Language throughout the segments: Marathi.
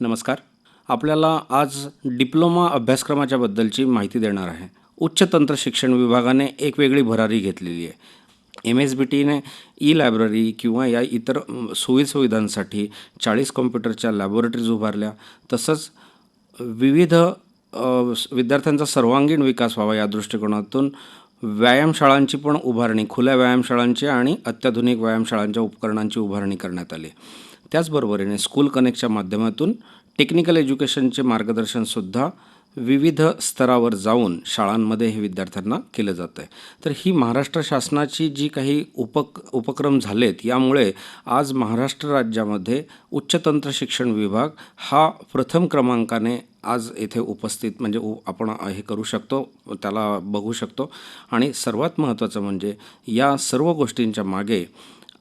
नमस्कार. आपल्याला आज डिप्लोमा अभ्यासक्रमाच्या बद्दलची माहिती देणार आहे. उच्च तंत्र शिक्षण विभागाने एक वेगळी भरारी घेतलेली आहे. एम एस बी टीने ई लायब्ररी किंवा या इतर अम, सोयीसुविधांसाठी चाळीस कॉम्प्युटरच्या लॅबोरेटरीज उभारल्या. तसंच विविध विद्यार्थ्यांचा सर्वांगीण विकास व्हावा या दृष्टिकोनातून व्यायामशाळांची पण उभारणी खुल्या व्यायामशाळांची आणि अत्याधुनिक व्यायामशाळांच्या उपकरणांची उभारणी करण्यात आली. त्याचबरोबरीने स्कूल कनेक्टच्या माध्यमातून टेक्निकल एज्युकेशनचे मार्गदर्शनसुद्धा विविध स्तरावर जाऊन शाळांमध्ये हे विद्यार्थ्यांना केलं जातं आहे तर ही महाराष्ट्र शासनाची जी काही उपक उपक्रम झालेत यामुळे आज महाराष्ट्र राज्यामध्ये उच्चतंत्र शिक्षण विभाग हा प्रथम क्रमांकाने आज येथे उपस्थित म्हणजे उ आपण हे करू शकतो त्याला बघू शकतो. आणि सर्वात महत्त्वाचं म्हणजे या सर्व गोष्टींच्या मागे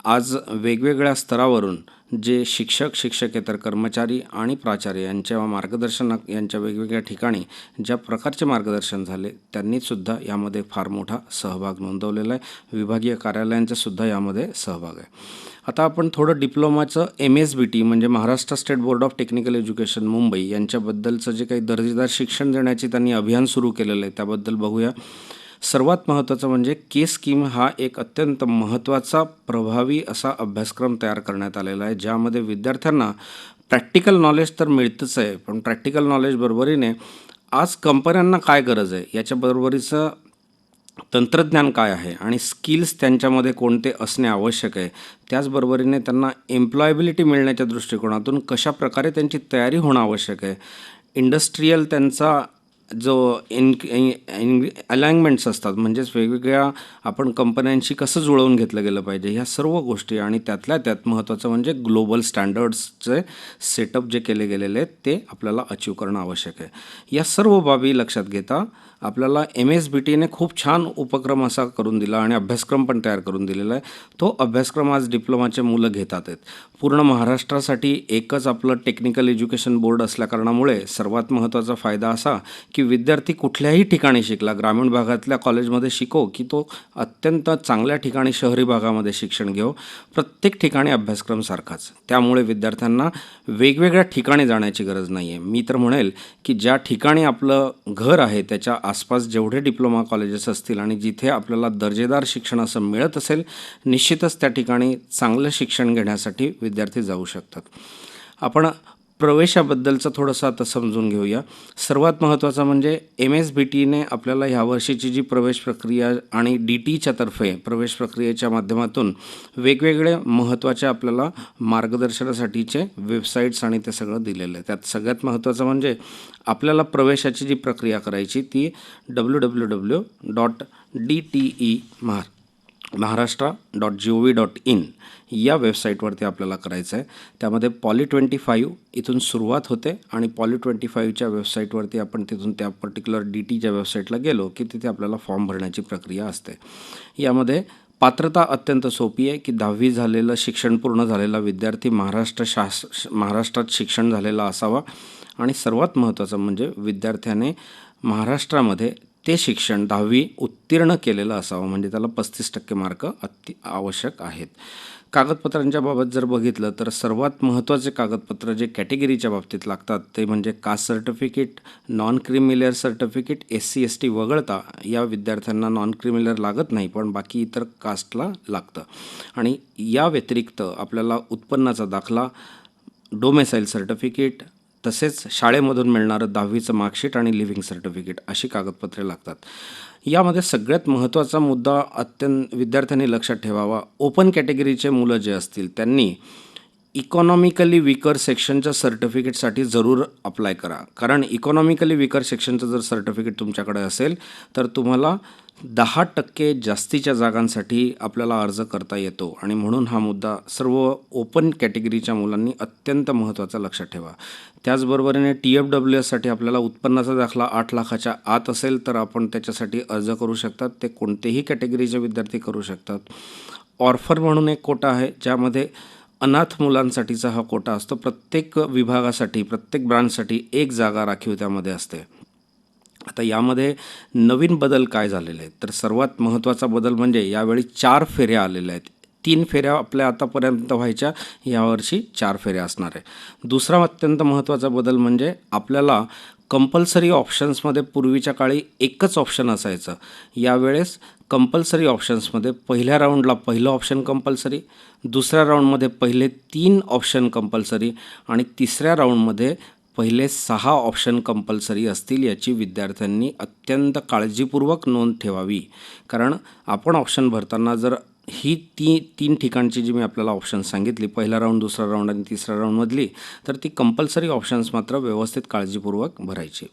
आज वेगवेगळ्या स्तरावरून जे शिक्षक शिक्षकेतर कर्मचारी आणि प्राचार्य यांच्या मार्गदर्शना यांच्या वेगवेगळ्या ठिकाणी ज्या प्रकारचे मार्गदर्शन झाले त्यांनीसुद्धा यामध्ये फार मोठा सहभाग नोंदवलेला आहे. विभागीय कार्यालयांचासुद्धा यामध्ये सहभाग आहे. आता आपण थोडं डिप्लोमाचं एम एस बी टी म्हणजे Maharashtra state board of technical education Mumbai यांच्याबद्दलचं जे काही दर्जेदार शिक्षण देण्याचे त्यांनी अभियान सुरू केलेलं आहे त्याबद्दल बघूया. सर्वात महत्त्वाचं म्हणजे के स्कीम हा एक अत्यंत महत्त्वाचा प्रभावी असा अभ्यासक्रम तयार करण्यात आलेला आहे ज्यामध्ये विद्यार्थ्यांना प्रॅक्टिकल नॉलेज तर मिळतंच आहे पण प्रॅक्टिकल नॉलेज बरोबरीने आज कंपन्यांना काय गरज आहे याच्या बरोबरीचं तंत्रज्ञान काय आहे आणि स्किल्स त्यांच्यामध्ये कोणते असणे आवश्यक आहे त्याचबरोबरीने त्यांना एम्प्लॉयबिलिटी मिळण्याच्या दृष्टिकोनातून कशा प्रकारे त्यांची तयारी होणं आवश्यक आहे इंडस्ट्रीयल त्यांचा जो इन इन अलाइनमेंट्स असतात म्हणजेच वेगवेगळ्या आपण कंपन्यांशी कसं जुळवून घेतलं गेलं पाहिजे ह्या सर्व गोष्टी आणि त्यातल्या त्यात महत्त्वाचं म्हणजे ग्लोबल स्टँडर्ड्सचे सेटअप जे केले गेलेले आहेत ते आपल्याला अचीव करणं आवश्यक आहे. या सर्व बाबी लक्षात घेता आपल्याला एम एस बी टीने खूप छान उपक्रम असा करून दिला आणि अभ्यासक्रम पण तयार करून दिलेला आहे. तो अभ्यासक्रम आज डिप्लोमाचे मुलं घेतात आहेत. पूर्ण महाराष्ट्रासाठी एकच आपलं टेक्निकल एज्युकेशन बोर्ड असल्याकारणामुळे सर्वात महत्त्वाचा फायदा असा की विद्यार्थी कुठल्याही ठिकाणी शिकला. ग्रामीण भागातल्या कॉलेजमध्ये शिको की तो अत्यंत चांगल्या ठिकाणी शहरी भागामध्ये शिक्षण घेऊ प्रत्येक ठिकाणी अभ्यासक्रम सारखाच. त्यामुळे विद्यार्थ्यांना वेगवेगळ्या ठिकाणी जाण्याची गरज नाही आहे मी तर म्हणेल की ज्या ठिकाणी आपलं घर आहे त्याच्या आसपास जेवढे डिप्लोमा कॉलेजेस असतील आणि जिथे आपल्याला दर्जेदार शिक्षण असं मिळत असेल निश्चितच त्या ठिकाणी चांगलं शिक्षण घेण्यासाठी विद्यार्थी जाऊ शकतात. आपण प्रवेशाबद्दलचं थोडंसं आता समजून घेऊया. सर्वात महत्त्वाचं म्हणजे एम एस बी टीने आपल्याला ह्या वर्षीची जी प्रवेश प्रक्रिया आणि डी टीच्या तर्फे प्रवेश प्रक्रियेच्या माध्यमातून वेगवेगळे महत्त्वाचे आपल्याला मार्गदर्शनासाठीचे वेबसाईट्स आणि ते सगळं दिलेलं आहे. त्यात सगळ्यात महत्त्वाचं म्हणजे आपल्याला प्रवेशाची जी प्रक्रिया करायची ती W W W dot D T E Mahar Maharashtra dot G O V dot in या वेबसाईटवरती आपल्याला करायचं आहे त्यामध्ये पॉली ट्वेंटी फाईव्ह इथून सुरुवात होते आणि पॉली ट्वेंटी फाईव्हच्या वेबसाईटवरती आपण तिथून त्या पर्टिक्युलर डी टीच्या वेबसाईटला गेलो की तिथे आपल्याला फॉर्म भरण्याची प्रक्रिया असते. यामध्ये पात्रता अत्यंत सोपी आहे की दहावी झालेलं शिक्षण पूर्ण झालेला विद्यार्थी महाराष्ट्र शास महाराष्ट्रात शिक्षण झालेला असावा. आणि सर्वात महत्त्वाचं म्हणजे विद्यार्थ्याने महाराष्ट्रामध्ये ते शिक्षण दहावी उत्तीर्ण केलेलं असावं. म्हणजे त्याला पस्तीस टक्के मार्क अति आवश्यक आहेत. कागदपत्रांच्या बाबत जर बघितलं तर सर्वात महत्त्वाचे कागदपत्र जे कॅटेगरीच्या बाबतीत लागतात ते म्हणजे caste certificate non creamy layer certificate S C S T वगळता या विद्यार्थ्यांना नॉन क्रिमिलियर लागत नाही पण बाकी इतर कास्टला लागतं. आणि या व्यतिरिक्त आपल्याला उत्पन्नाचा दाखला डोमेसाईल सर्टिफिकेट तसेच शाळेमधून मिळणारं दहावीचं मार्कशीट आणि लिव्हिंग सर्टिफिकेट अशी कागदपत्रे लागतात. यामध्ये सगळ्यात महत्त्वाचा मुद्दा अत्यंत विद्यार्थ्यांनी लक्षात ठेवावा. ओपन कॅटेगरीचे मुलं जे असतील त्यांनी इकॉनॉमिकली विकर सेक्शनच्या सर्टिफिकेटसाठी जरूर अप्लाय करा. कारण इकॉनॉमिकली विकर सेक्शनचं जर सर्टिफिकेट तुमच्याकडे असेल तर तुम्हाला दहा टक्के जास्तीच्या जागांसाठी आपल्याला अर्ज करता येतो आणि म्हणून हा मुद्दा सर्व ओपन कॅटेगरीच्या मुलांनी अत्यंत महत्त्वाचा लक्षात ठेवा. त्याचबरोबरीने टी एफ डब्ल्यू एससाठी आपल्याला उत्पन्नाचा दाखला आठ लाखाच्या आत असेल तर आपण त्याच्यासाठी अर्ज करू शकतात. ते कोणतेही कॅटेगरीचे विद्यार्थी करू शकतात. ऑर्फर म्हणून एक कोटा आहे ज्यामध्ये अनाथ मुलांसाठीचा हा कोटा असतो. प्रत्येक विभागासाठी प्रत्येक ब्रांचसाठी एक जागा राखीव त्यामध्ये असते. आता यामध्ये नवीन बदल काय झालेले आहेत? तर सर्वात महत्त्वाचा बदल म्हणजे यावेळी चार फेऱ्या आलेल्या आहेत. तीन फेऱ्या आपल्या आतापर्यंत व्हायच्या यावर्षी चार फेऱ्या असणार आहे. दुसरा अत्यंत महत्त्वाचा बदल म्हणजे आपल्याला कंपल्सरी ऑप्शन्समध्ये पूर्वीच्या काळी एकच ऑप्शन असायचं. यावेळेस कंपल्सरी ऑप्शन्समध्ये पहिल्या राऊंडला पहिलं ऑप्शन कंपल्सरी दुसऱ्या राऊंडमध्ये पहिले तीन ऑप्शन कंपल्सरी आणि तिसऱ्या राऊंडमध्ये पहिले सहा ऑप्शन कंपल्सरी असतील याची विद्यार्थ्यांनी अत्यंत काळजीपूर्वक नोंद ठेवावी. कारण आपण ऑप्शन भरताना जर ही ती तीन ठिकाणची जी मी आपल्याला ऑप्शन सांगितली पहिला राऊंड दुसरा राऊंड आणि तिसरा राऊंडमधली तर ती कंपल्सरी ऑप्शन्स मात्र व्यवस्थित काळजीपूर्वक भरायची.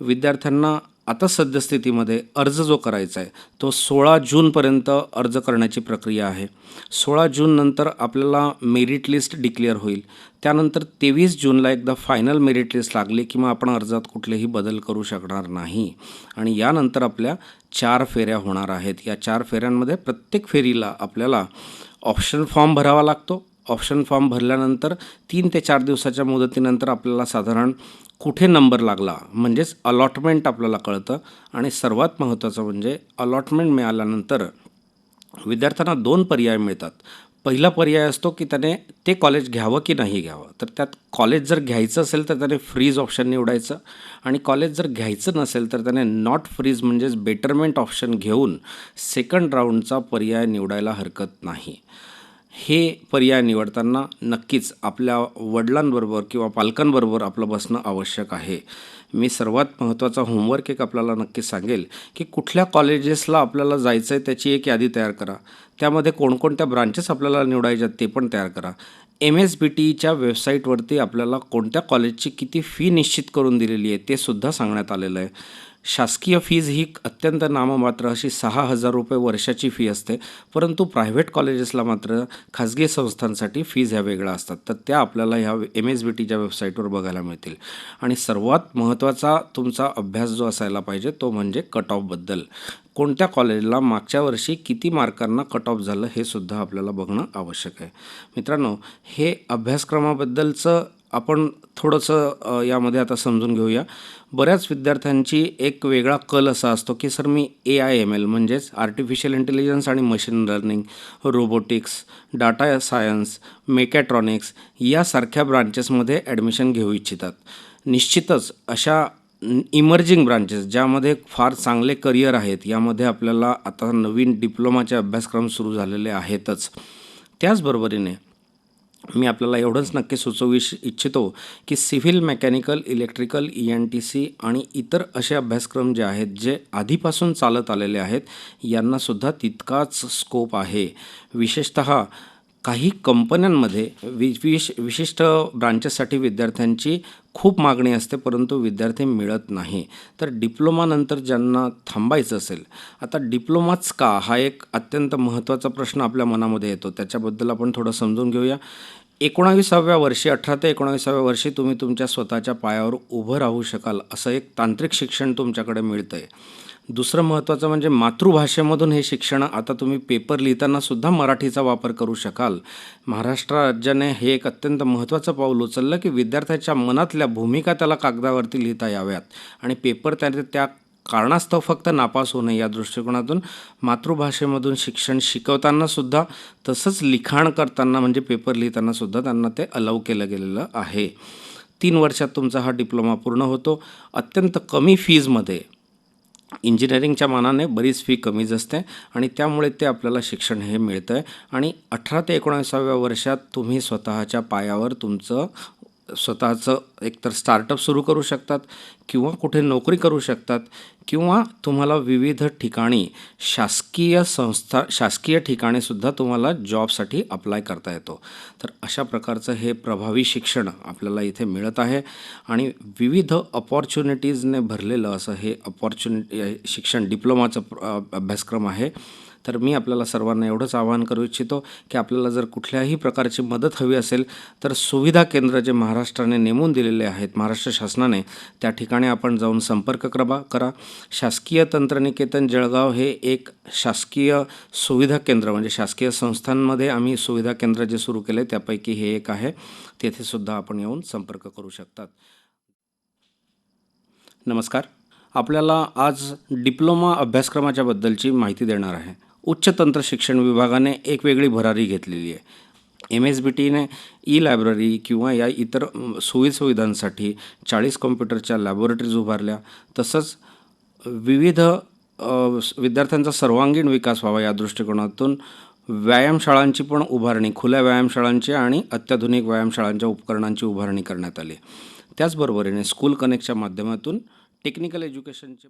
विद्यार्थ्यांना आता सद्यस्थितीमध्ये अर्ज जो करायचा आहे तो सोळा जूनपर्यंत अर्ज करण्याची प्रक्रिया आहे. सोळा जूननंतर आपल्याला मेरिट लिस्ट डिक्लेअर होईल. त्यानंतर तेवीस जूनला एकदा फायनल मेरिट लिस्ट लागली की मग आपण अर्जात कुठलेही बदल करू शकणार नाही. आणि यानंतर आपल्या चार फेऱ्या होणार आहेत. या चार फेऱ्यांमध्ये प्रत्येक फेरीला आपल्याला ऑप्शन फॉर्म भरावा लागतो. ऑप्शन फॉर्म भरल्यानंतर तीन ते चार दिवसाच्या मुदतीनंतर आपल्याला साधारण कुठे नंबर लागला म्हणजेच अलॉटमेंट आपल्याला कळतं. आणि सर्वात महत्त्वाचं म्हणजे अलॉटमेंट मिळाल्यानंतर विद्यार्थ्यांना दोन पर्याय मिळतात. पहिला पर्याय असतो की त्याने ते कॉलेज घ्यावं की नाही घ्यावं. तर त्यात कॉलेज जर घ्यायचं असेल तर त्याने फ्रीज ऑप्शन निवडायचं. आणि कॉलेज जर घ्यायचं नसेल तर त्याने नॉट फ्रीज म्हणजेच बेटरमेंट ऑप्शन घेऊन सेकंड राऊंडचा पर्याय निवडायला हरकत नाही. हे पर्याय निवडताना नक्कीच आपल्या वडिलांबरोबर किंवा पालकांबरोबर आपलं बसणं आवश्यक आहे. मी सर्वात महत्त्वाचा होमवर्क एक आपल्याला नक्की सांगेल की कुठल्या कॉलेजेसला आपल्याला जायचं आहे त्याची एक यादी तयार करा. त्यामध्ये कोणकोणत्या ब्रांचेस आपल्याला निवडायच्या ते पण तयार करा. एम एस बी टीच्या वेबसाईटवरती आपल्याला कोणत्या कॉलेजची किती फी निश्चित करून दिलेली आहे ते सुद्धा सांगण्यात आलेलं आहे. शासकीय फीज ही अत्यंत नाममात्र अशी सहा हजार रुपये वर्षाची फी असते. परंतु प्रायव्हेट कॉलेजेसला मात्र खाजगी संस्थांसाठी फीज ह्या वेगळ्या असतात. तर त्या आपल्याला ह्या एम एस बी टीच्या वेबसाईटवर बघायला मिळतील. आणि सर्वात महत्त्वाचा तुमचा अभ्यास जो असायला पाहिजे तो म्हणजे कट ऑफबद्दल कोणत्या कॉलेजला मागच्या वर्षी किती मार्कांना कट ऑफ झालं हे सुद्धा आपल्याला बघणं आवश्यक आहे. मित्रांनो हे अभ्यासक्रमाबद्दलचं आपण थोडंसं यामध्ये आता समजून घेऊया. बऱ्याच विद्यार्थ्यांची एक वेगळा कल असा असतो की सर मी ए आय एम एल म्हणजेच आर्टिफिशियल इंटेलिजन्स आणि machine learning robotics data science mechatronics यासारख्या ब्रांचेसमध्ये ॲडमिशन घेऊ इच्छितात. निश्चितच अशा इमर्जिंग ब्रांचेस ज्यामध्ये फार चांगले करिअर आहेत यामध्ये आपल्याला आता नवीन डिप्लोमाचे अभ्यासक्रम सुरू झालेले आहेतच. त्याचबरोबरीने मी आपल्याला एवढंच नक्की सुचवू इश इच्छितो की civil mechanical electrical E N T C आणि इतर असे अभ्यासक्रम जे आहेत जे आधीपासून चालत आलेले आहेत यांनासुद्धा तितकाच स्कोप आहे. विशेषत काही कंपन्यांमध्ये वि विश विशिष्ट ब्रांचेससाठी विद्यार्थ्यांची खूप मागणी असते परंतु विद्यार्थी मिळत नाही. तर डिप्लोमानंतर ज्यांना थांबायचं असेल आता डिप्लोमाच का? हा एक अत्यंत महत्त्वाचा प्रश्न आपल्या मनामध्ये येतो. त्याच्याबद्दल आपण थोडं समजून घेऊया. एकोणाविसाव्या वर्षी अठरा ते एकोणाविसाव्या वर्षी तुम्ही तुमच्या स्वतःच्या पायावर उभं राहू शकाल असं एक तांत्रिक शिक्षण तुमच्याकडे मिळतं आहे दुसरं महत्त्वाचं म्हणजे मातृभाषेमधून हे शिक्षण आता तुम्ही पेपर लिहिताना सुद्धा मराठीचा वापर करू शकाल. महाराष्ट्र राज्याने हे एक अत्यंत महत्त्वाचं पाऊल उचललं की विद्यार्थ्याच्या मनातल्या भूमिका त्याला कागदावरती लिहिता याव्यात. आणि पेपर त्या त्या कारणास्तव फक्त नापास होऊ नये या दृष्टिकोनातून मातृभाषेमधून शिक्षण शिकवताना सुद्धा तसंच लिखाण करताना म्हणजे पेपर लिहिताना सुद्धा त्यांना ते अलाव केलं गेलेलं आहे. तीन वर्षात तुमचा हा डिप्लोमा पूर्ण होतो. अत्यंत कमी फीजमध्ये इंजिनिअरिंगच्या मानाने बरीच फी कमीच असते आणि त्यामुळे ते आपल्याला शिक्षण हे मिळतं आहे आणि अठरा ते एकोणासाव्या वर्षात तुम्ही स्वतःच्या पायावर तुमचं स्वतःचं एकतर स्टार्टअप सुरू करू शकतात किंवा कुठे नोकरी करू शकतात किंवा तुम्हाला विविध ठिकाणी शासकीय संस्था शासकीय ठिकाणीसुद्धा तुम्हाला जॉबसाठी अप्लाय करता येतो. तर अशा प्रकारचं हे प्रभावी शिक्षण आपल्याला इथे मिळत आहे आणि विविध अपॉर्च्युनिटीजने भरलेलं असं हे अपॉर्च्युनिटी शिक्षण डिप्लोमाचं अभ्यासक्रम आहे. तर मी आपल्याला सर्वांना एवढंच आवाहन करू इच्छितो की आपल्याला जर कुठल्याही प्रकारची मदत हवी असेल तर सुविधा केंद्र जे महाराष्ट्राने नेमून दिलेले आहेत महाराष्ट्र शासनाने त्या ठिकाणी आपण जाऊन संपर्क क्रबा करा. शासकीय तंत्रनिकेतन जळगाव हे एक शासकीय सुविधा केंद्र म्हणजे शासकीय संस्थांमध्ये आम्ही सुविधा केंद्र जे सुरू केले त्यापैकी हे एक आहे. तेथे सुद्धा आपण येऊन संपर्क करू शकतात. नमस्कार. आपल्याला आज डिप्लोमा अभ्यासक्रमाच्याबद्दलची माहिती देणार आहे. उच्च तंत्र शिक्षण विभागाने एक वेगळी भरारी घेतलेली आहे. एम एस बी टीने ई लायब्ररी किंवा या इतर सोयीसुविधांसाठी चाळीस कॉम्प्युटरच्या लॅबोरेटरीज उभारल्या. तसंच विविध विद्यार्थ्यांचा सर्वांगीण विकास व्हावा या दृष्टिकोनातून व्यायामशाळांची पण उभारणी खुल्या व्यायामशाळांची आणि अत्याधुनिक व्यायामशाळांच्या उपकरणांची उभारणी करण्यात आली. त्याचबरोबरीने स्कूल कनेक्टच्या माध्यमातून टेक्निकल एज्युकेशनचे